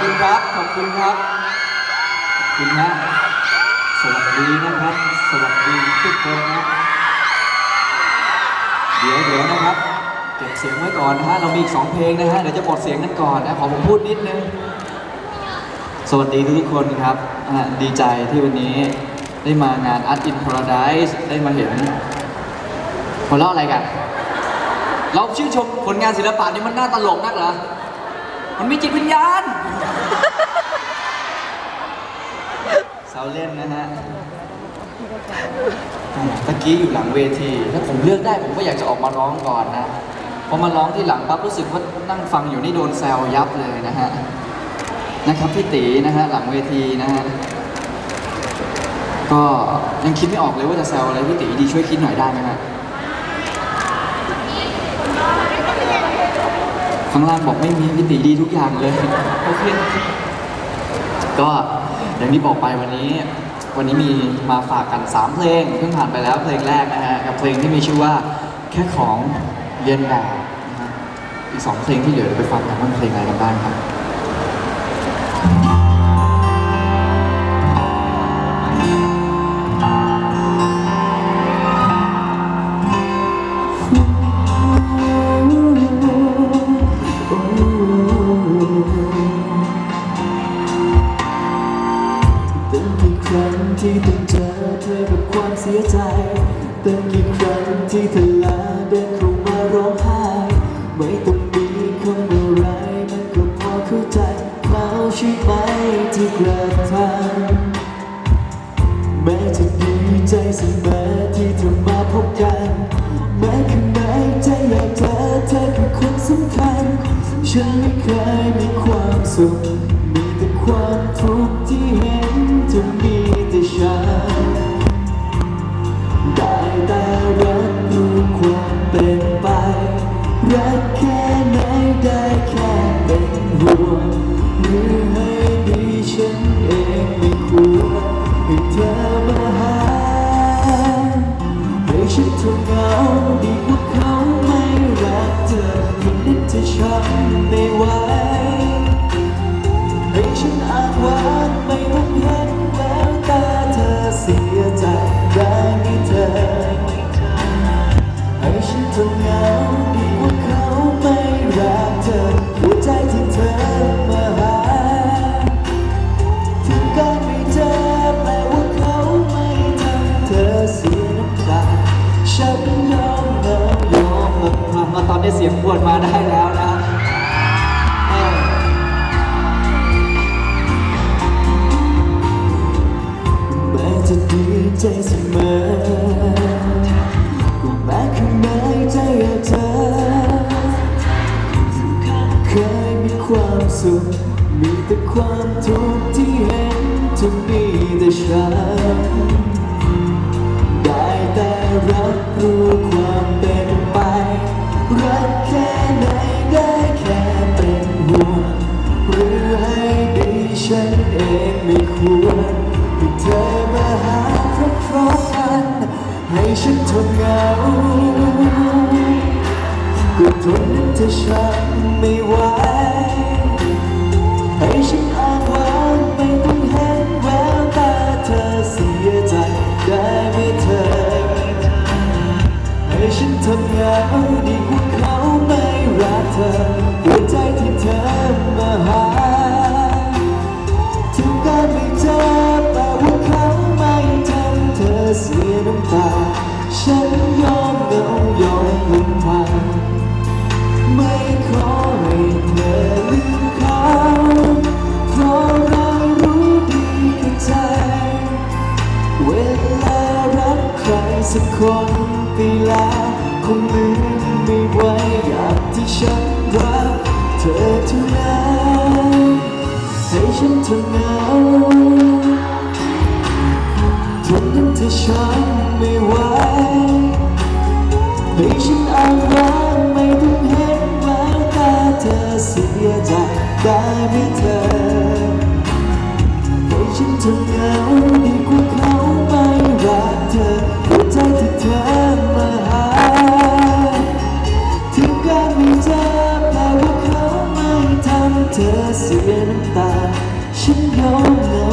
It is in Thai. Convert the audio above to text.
คุณครับ ขอบคุณครับ ขอบคุณนะ สวัสดีนะครับ สวัสดีทุกคนนะ เดี๋ยวเดี๋ยวนะครับ เก็บเสียงไว้ก่อนนะฮะ เรามีอีกสองเพลงนะฮะ เดี๋ยวจะหมดเสียงกันก่อนนะ ขอผมพูดนิดนึง สวัสดีทุกคนครับ ดีใจที่วันนี้ได้มางาน Art in Paradise ได้มาเห็นหัวเราอะไรกัน เราชื่นชมผลงานศิลปะนี่มันน่าตลกนักเหรอ มันมีจิตวิญญาณเสาเล่นนะฮะตะกี้อยู่หลังเวที ถ้าผมเลือกได้ผมก็อยากจะออกมาร้องก่อนนะพอมาร้องที่หลังปั๊บรู้สึกว่านั่งฟังอยู่นี่โดนแซวยับเลยนะฮะนะครับพี่ตีนะฮะหลังเวทีนะฮะก็ยังคิดไม่ออกเลยว่าจะแซวอะไรพี่ตีดีช่วยคิดหน่อยได้ไหมฮะ ข้างล่างบอกไม่มีพิติดีทุกอย่างเลยโอเคก็อย่างที่บอกไปวันนี้ วันนี้มีมาฝากกัน 3 เพลงเพิ่งผ่านไปแล้วเพลงแรกนะฮะกับเพลงที่มีชื่อว่าแค่ของเรียนแบบนะฮะอีก 2 เพลงที่เหลือเดี๋ยวไปฟังกันว่าเพลงอะไรกันบ้างครับ ที่ต้องเจอเธอกับความเสียใจตั้งกี่ครั้งที่เธอลาเดินเข้ามาร้องไห้ไม่ต้องมีคำอะไรมันก็พอเข้าใจเขาใช่ไหมที่กระทำแม้จะดีใจเสมอที่เธอมาพบกันแม้ข้างในใจอยากเจอเธอคือคนสำคัญ ฉันไม่เคยมีความสุขมีแต่ความทุกข์ที่เห็น รักแค่ไหนได้แค่เป็นห่วงหรือให้ ฉันยอมเงายอมลำพังมาตอนนี้เสียงพวดมาได้แล้วนะเออแม้จะดีใจเสมอก็แม้ข้างในใจอยากเธอเคยมีความสุข มีแต่ความทุกข์ที่เห็นจะมีแต่ฉัน รู้ความเป็นไป รักแค่ไหนได้แค่เป็นห่วงหรือให้ดีฉันเองไม่ควรให้เธอมาหาเพราะเพราะกันให้ฉันทนเหงาก็ทนนั้นเธอฉันไม่ ให้ฉันทนเหงาดีกว่าเขาไม่รักเธอหัวใจที่เธอมาหาถึงการไม่เจอแปลว่าเขาไม่ทำเธอเสียน้ำตา ฉันยอมเหงายอมลำพังไม่ขอให้เธอลืมเขาเพราะเรารู้ดีกับใจ เวลารักใครสักคน ไปแล้วคงลืมไม่ไหวอยางที่ฉันรักเธอเท่านั้นให้ฉันทนเหงาทนนั้นเธอฉันไม่ไหวให้ฉันอ้างว้างไม่ต้องเห็นแววตาเธอเสียใจได้ไหมเธอให้ฉันทนเหงาดีกว่าเขาไม่รักเธอหัวใจที่เธอ เธอเสียน้ำตา ฉันยอมเลย